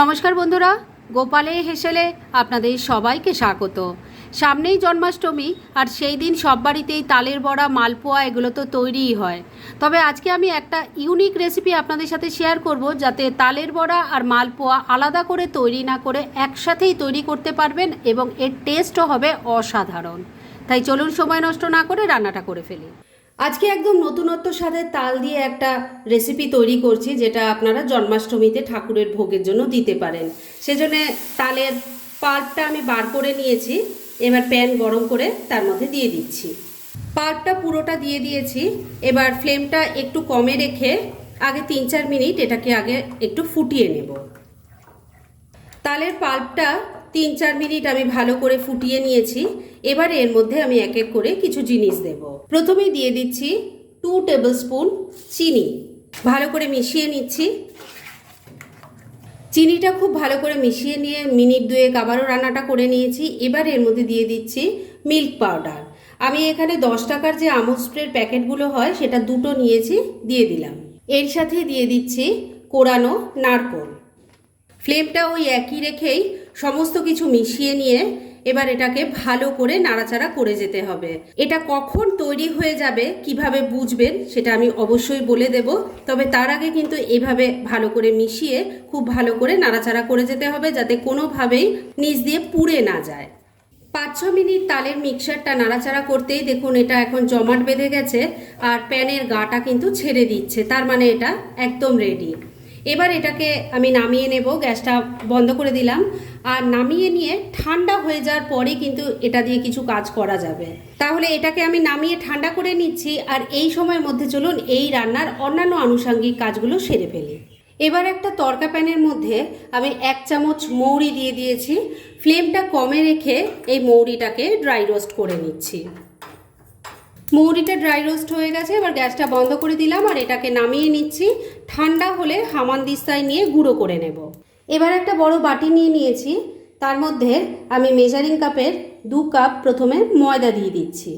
নমস্কার বন্ধুরা, গোপালে হেসেলে আপনাদের সবাইকে স্বাগত। সামনেই জন্মাষ্টমী, আর সেই দিন সব বাড়িতেই তালের বড়া, মালপোয়া, এগুলো তো তৈরিই হয়। তবে আজকে আমি একটা ইউনিক রেসিপি আপনাদের সাথে শেয়ার করব, যাতে তালের বড়া আর মালপোয়া আলাদা করে তৈরি না করে একসাথেই তৈরি করতে পারবেন এবং এর টেস্টও হবে অসাধারণ। তাই চলুন সময় নষ্ট না করে রান্নাটা করে ফেলি। আজকে একদম নতুনত্ব স্বাদের তাল দিয়ে একটা রেসিপি তৈরি করছি, যেটা আপনারা জন্মাষ্টমীতে ঠাকুরের ভোগের জন্য দিতে পারেন। সেজন্য তালের পাল্পটা আমি বার করে নিয়েছি, এবার প্যান গরম করে তার মধ্যে দিয়ে দিচ্ছি। পাল্পটা পুরোটা দিয়ে দিয়েছি, এবার ফ্লেমটা একটু কমে রেখে আগে তিন চার মিনিট এটাকে আগে একটু ফুটিয়ে নেব। তালের পাল্পটা তিন চার মিনিট আমি ভালো করে ফুটিয়ে নিয়েছি। এবার এর মধ্যে আমি এক এক করে কিছু জিনিস দেব। প্রথমেই দিয়ে দিচ্ছি টু টেবিল স্পুন চিনি। ভালো করে মিশিয়ে নিচ্ছি। চিনিটা খুব ভালো করে মিশিয়ে নিয়ে মিনিট দুয়েক আবারও রান্নাটা করে নিয়েছি। এবার এর মধ্যে দিয়ে দিচ্ছি মিল্ক পাউডার আমি এখানে দশ টাকার যে আমুল স্প্রের প্যাকেটগুলো হয়, সেটা দুটো নিয়েছি, দিয়ে দিলাম। এর সাথে দিয়ে দিচ্ছি কোরানো নারকোল। ফ্লেমটা ওই একই রেখেই সমস্ত কিছু মিশিয়ে নিয়ে এবার এটাকে ভালো করে নাড়াচাড়া করে যেতে হবে। এটা কখন তৈরি হয়ে যাবে, কীভাবে বুঝবেন, সেটা আমি অবশ্যই বলে দেব। তবে তার আগে কিন্তু এভাবে ভালো করে মিশিয়ে খুব ভালো করে নাড়াচাড়া করে যেতে হবে, যাতে কোনোভাবেই নিচ দিয়ে পুড়ে না যায়। পাঁচ ছ মিনিট তালের মিক্সারটা নাড়াচাড়া করতেই দেখুন এটা এখন জমাট বেঁধে গেছে, আর প্যানের গাটা কিন্তু ছেড়ে দিচ্ছে, তার মানে এটা একদম রেডি এবার এটাকে আমি নামিয়ে নেব, গ্যাসটা বন্ধ করে দিলাম। আর নামিয়ে নিয়ে ঠান্ডা হয়ে যাওয়ার পরে কিন্তু এটা দিয়ে কিছু কাজ করা যাবে। তাহলে এটাকে আমি নামিয়ে ঠান্ডা করে নিচ্ছি, আর এই সময়ের মধ্যে চলুন এই রান্নার অন্যান্য আনুষঙ্গিক কাজগুলো সেরে ফেলি। এবার একটা তরকা প্যানের মধ্যে আমি এক চামচ মৌরি দিয়ে দিয়েছি। ফ্লেমটা কমে রেখে এই মৌরিটাকে ড্রাই রোস্ট করে নিচ্ছি। মৌরিটা ড্রাই রোস্ট হয়ে গেছে, এবার গ্যাসটা বন্ধ করে দিলাম আর এটাকে নামিয়ে নিচ্ছি। ঠান্ডা হলে হামানদিস্তায় নিয়ে গুঁড়ো করে নেব। এবার একটা বড় বাটি নিয়ে নিয়েছি, তার মধ্যে আমি মেজারিং কাপের দু কাপ প্রথমে ময়দা দিয়ে দিচ্ছি।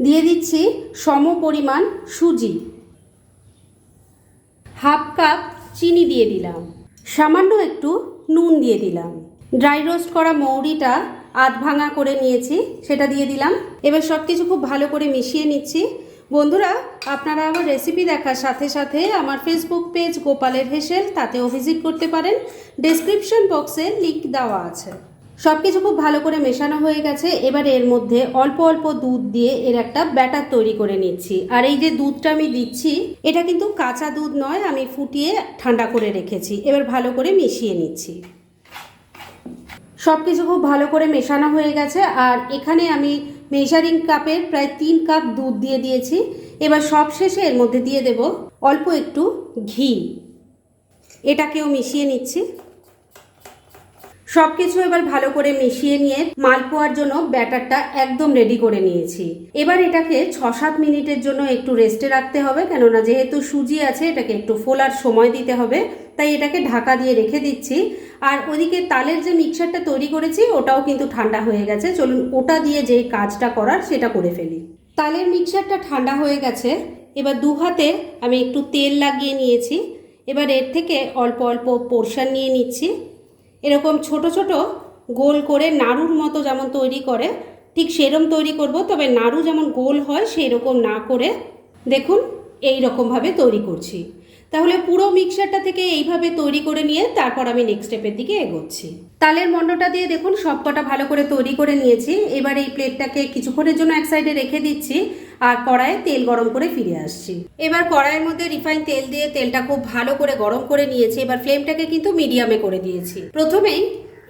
দিয়ে দিচ্ছি সম পরিমাণ সুজি। হাফ কাপ চিনি দিয়ে দিলাম। সামান্য একটু নুন দিয়ে দিলাম। ড্রাই রোস্ট করা মৌরিটা আধ ভাঙা করে নিয়েছি, সেটা দিয়ে দিলাম। এবার সব কিছু খুব ভালো করে মিশিয়ে নিচ্ছি। বন্ধুরা, আপনারা আমার রেসিপি দেখার সাথে সাথে আমার ফেসবুক পেজ গোপালের হেসেল, তাতেও ভিজিট করতে পারেন। ডেসক্রিপশন বক্সে লিঙ্ক দেওয়া আছে। সব কিছু খুব ভালো করে মেশানো হয়ে গেছে। এবার এর মধ্যে অল্প অল্প দুধ দিয়ে এর একটা ব্যাটার তৈরি করে নিচ্ছি। আর এই যে দুধটা আমি দিচ্ছি, এটা কিন্তু কাঁচা দুধ নয়, আমি ফুটিয়ে ঠান্ডা করে রেখেছি। এবার ভালো করে মিশিয়ে নিচ্ছি। সব কিছু খুব ভালো করে মেশানো হয়ে গেছে। আর এখানে আমি মেজারিং কাপের প্রায় তিন কাপ দুধ দিয়ে দিয়েছি। এবার সব শেষে এর মধ্যে দিয়ে দেব অল্প একটু ঘি। এটাকেও মিশিয়ে নিচ্ছি। সব কিছু এবার ভালো করে মিশিয়ে নিয়ে মালপোয়ার জন্য ব্যাটারটা একদম রেডি করে নিয়েছি। এবার এটাকে ছ সাত মিনিটের জন্য একটু রেস্টে রাখতে হবে। কেননা যেহেতু সুজি আছে, এটাকে একটু ফোলার সময় দিতে হবে। তাই এটাকে ঢাকা দিয়ে রেখে দিচ্ছি। আর ওদিকে তালের যে মিক্সারটা তৈরি করেছি, ওটাও কিন্তু ঠান্ডা হয়ে গেছে। চলুন, ওটা দিয়ে যেই কাজটা করার সেটা করে ফেলি। তালের মিক্সারটা ঠান্ডা হয়ে গেছে। এবার দু হাতে আমি একটু তেল লাগিয়ে নিয়েছি। এবার এর থেকে অল্প অল্প পোর্শন নিয়ে নিচ্ছি। এরকম ছোট ছোট গোল করে নাড়ুর মতো যেমন তৈরি করে, ঠিক সেরম তৈরি করব, তবে নাড়ু যেমন গোল হয় সেই রকম না করে দেখুন এই রকমভাবে তৈরি করছি। তাহলে পুরো মিক্সারটা থেকে এইভাবে তৈরি করে নিয়ে তারপর আমি নেক্সট স্টেপের দিকে এগোচ্ছি। তালের মণ্ডটা দিয়ে দেখুন সবকটা ভালো করে তৈরি করে নিয়েছি। এবার এই প্লেটটাকে কিছুক্ষণের জন্য এক সাইডে রেখে দিচ্ছি আর কড়াইয়ে তেল গরম করে ফিরে আসছি। এবার কড়াইয়ের মধ্যে রিফাইন তেল দিয়ে তেলটা খুব ভালো করে গরম করে নিয়েছি। এবার ফ্লেমটাকে কিন্তু মিডিয়ামে করে দিয়েছি। প্রথমেই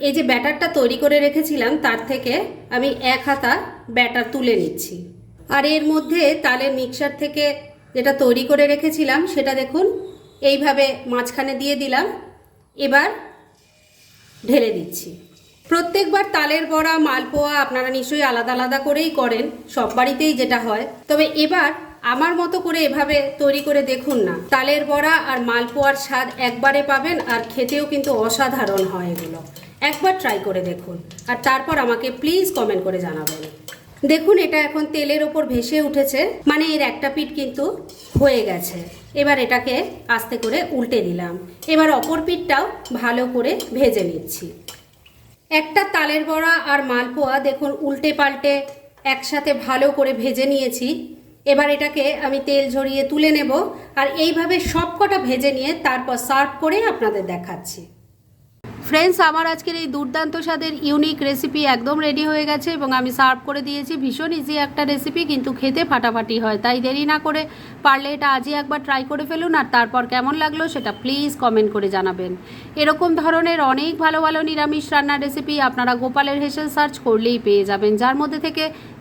এই যে ব্যাটারটা তৈরি করে রেখেছিলাম, তার থেকে আমি এক হাতা ব্যাটার তুলে নিচ্ছি। আর এর মধ্যে তালের মিক্সার থেকে যেটা তৈরি করে রেখেছিলাম, সেটা দেখুন এইভাবে মাঝখানে দিয়ে দিলাম। এবার ঢেলে দিচ্ছি। প্রত্যেকবার তালের বড়া, মালপোয়া আপনারা নিশ্চয়ই আলাদা আলাদা করেই করেন, সব বাড়িতেই যেটা হয়। তবে এবার আমার মতো করে এভাবে তৈরি করে দেখুন না, তালের বড়া আর মালপোয়ার স্বাদ একবারে পাবেন আর খেতেও কিন্তু অসাধারণ হয় এগুলো। একবার ট্রাই করে দেখুন। আর তারপর আমাকে প্লিজ কমেন্ট করে জানাবেন। দেখুন, এটা এখন তেলের ওপর ভেসে উঠেছে। মানে এর একটা পিঠ কিন্তু হয়ে গেছে। এবার এটাকে আস্তে করে উল্টে দিলাম এবার অপর পিঠটাও ভালো করে ভেজে নিচ্ছি। একটা তালের বড়া আর মালপোয়া দেখুন, উল্টে পাল্টে একসাথে ভালো করে ভেজে নিয়েছি। এবার এটাকে আমি তেল ঝরিয়ে তুলে নেব। আর এইভাবে সবকটা ভেজে নিয়ে তারপর সার্ভ করে আপনাদের দেখাচ্ছি। ফ্রেন্ডস আমার আজকের এই দুর্দান্ত স্বাদের ইউনিক রেসিপি একদম রেডি হয়ে গেছে এবং আমি সার্ভ করে দিয়েছি। ভীষণ ইজি একটা রেসিপি কিন্তু খেতে ফাটাফাটি হয়, তাই দেরি না করে পারলে এটা আজই একবার ট্রাই করে ফেলুন আর তারপর কেমন লাগল সেটা প্লিজ কমেন্ট করে জানাবেন। এরকম ধরনের অনেক ভালো ভালো নিরামিষ রান্নার রেসিপি আপনারা গোপালের হেসেল সার্চ করলেই পেয়ে যাবেন, যার মধ্যে থেকে